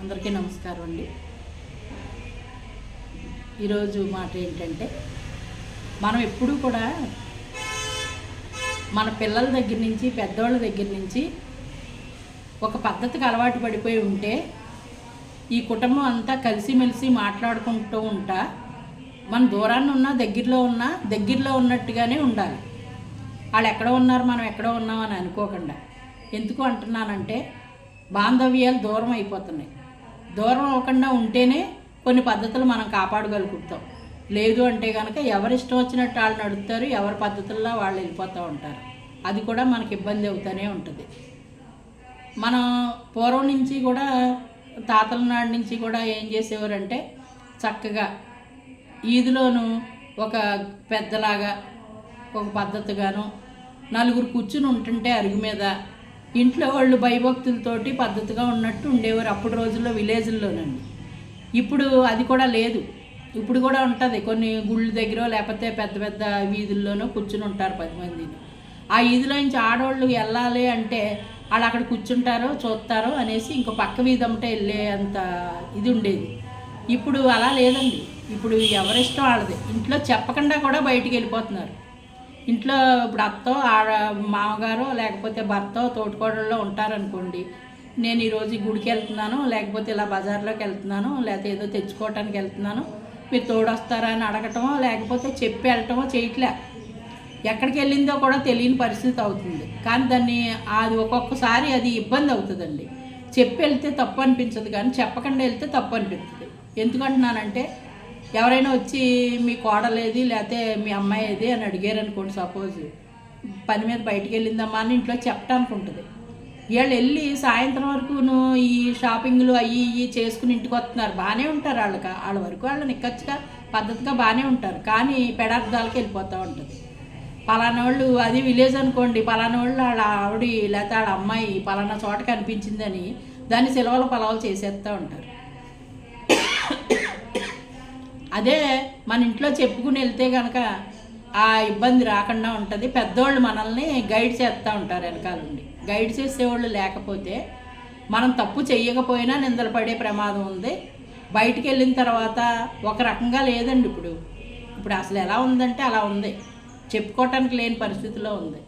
అందరికీ నమస్కారం అండి. ఈరోజు మాట ఏంటంటే మనం ఎప్పుడూ కూడా మన పిల్లల దగ్గర నుంచి పెద్దవాళ్ళ దగ్గర నుంచి ఒక పద్ధతికి అలవాటు పడిపోయి ఉంటే ఈ కుటుంబం అంతా కలిసిమెలిసి మాట్లాడుకుంటూ ఉంటా మన దూరాన్ని ఉన్నా దగ్గరలో ఉన్నా దగ్గరలో ఉన్నట్టుగానే ఉండాలి. వాళ్ళు ఎక్కడ ఉన్నారు మనం ఎక్కడ ఉన్నాం అని అనుకోకుండా. ఎందుకు అంటున్నానంటే బాంధవ్యాలు దూరం అయిపోతున్నాయి. దూరం అవ్వకుండా ఉంటేనే కొన్ని పద్ధతులు మనం కాపాడగలుగుతాం. లేదు అంటే కనుక ఎవరి ఇష్టం వచ్చినట్టు వాళ్ళు నడుపుతారు ఎవరి పద్ధతుల్లో వాళ్ళు వెళ్ళిపోతూ ఉంటారు. అది కూడా మనకి ఇబ్బంది అవుతూనే ఉంటుంది. మనం పూర్వం నుంచి కూడా తాతల నాటి నుంచి కూడా ఏం చేసేవారంటే చక్కగా ఈదిలోను ఒక పెద్దలాగా ఒక పద్ధతిగాను నలుగురు కూర్చుని ఉంటుంటే అరుగు మీద ఇంట్లో వాళ్ళు భయభక్తులతోటి పద్ధతిగా ఉన్నట్టు ఉండేవారు అప్పుడు రోజుల్లో విలేజ్ల్లోనండి. ఇప్పుడు అది కూడా లేదు. ఇప్పుడు కూడా ఉంటుంది. కొన్ని గుళ్ళ దగ్గర లేకపోతే పెద్ద పెద్ద వీధుల్లోనో కూర్చుని ఉంటారు పది మంది ఆ వీధిలో నుంచి ఆడవాళ్ళు వెళ్ళాలి అంటే వాళ్ళు అక్కడ కూర్చుంటారో చూస్తారో అనేసి ఇంకో పక్క వీధి అమ్మటే వెళ్ళే అంత ఇది ఉండేది. ఇప్పుడు అలా లేదండి. ఇప్పుడు ఎవరిష్టం వాళ్ళది. ఇంట్లో చెప్పకుండా కూడా బయటికి వెళ్ళిపోతున్నారు. ఇంట్లో ఇప్పుడు అత్తో ఆడ మామగారు లేకపోతే భర్త తోటికోడల్లో ఉంటారనుకోండి నేను ఈరోజు గుడికి వెళ్తున్నాను లేకపోతే ఇలా బజార్లోకి వెళ్తున్నాను లేకపోతే ఏదో తెచ్చుకోవటానికి వెళ్తున్నాను మీరు తోడొస్తారా అని అడగటమో లేకపోతే చెప్పి వెళ్ళటమో చేయట్లే. ఎక్కడికి వెళ్ళిందో కూడా తెలియని పరిస్థితి అవుతుంది. కానీ దాన్ని అది ఒక్కొక్కసారి అది ఇబ్బంది అవుతుందండి. చెప్పి వెళ్తే తప్పు అనిపించదు కానీ చెప్పకుండా వెళ్తే తప్పు అనిపిస్తుంది. ఎందుకంటున్నానంటే ఎవరైనా వచ్చి మీ కోడలేది లేకపోతే మీ అమ్మాయి ఏది అని అడిగారు అనుకోండి సపోజ్ పని మీద బయటికి వెళ్ళిందమ్మా అని ఇంట్లో చెప్పడానికి ఉంటుంది వీళ్ళు వెళ్ళి సాయంత్రం వరకును ఈ షాపింగ్లు అవి ఇవి చేసుకుని ఇంటికి వస్తున్నారు బాగానే ఉంటారు వాళ్ళకి. వాళ్ళ వరకు వాళ్ళు నిక్కచ్చిగా పద్ధతిగా బాగానే ఉంటారు. కానీ పెడార్థాలకి వెళ్ళిపోతూ ఉంటుంది. పలానా వాళ్ళు అది విలేజ్ అనుకోండి పలానా వాళ్ళు వాళ్ళ ఆవిడ లేకపోతే వాళ్ళ అమ్మాయి పలానా చోట కనిపించిందని దాన్ని సెలవుల పొలవలు చేసేస్తూ ఉంటారు. అదే మన ఇంట్లో చెప్పుకుని వెళ్తే కనుక ఆ ఇబ్బంది రాకుండా ఉంటుంది. పెద్దోళ్ళు మనల్ని గైడ్ చేస్తూ ఉంటారు వెనకాలండి గైడ్ చేసేవాళ్ళు లేకపోతే మనం తప్పు చేయకపోయినా నిందలు పడే ప్రమాదం ఉంది. బయటికి వెళ్ళిన తర్వాత ఒక రకంగా లేదండి ఇప్పుడు. ఇప్పుడు అసలు ఎలా ఉందంటే అలా ఉంది. చెప్పుకోవటానికి లేని పరిస్థితిలో ఉంది.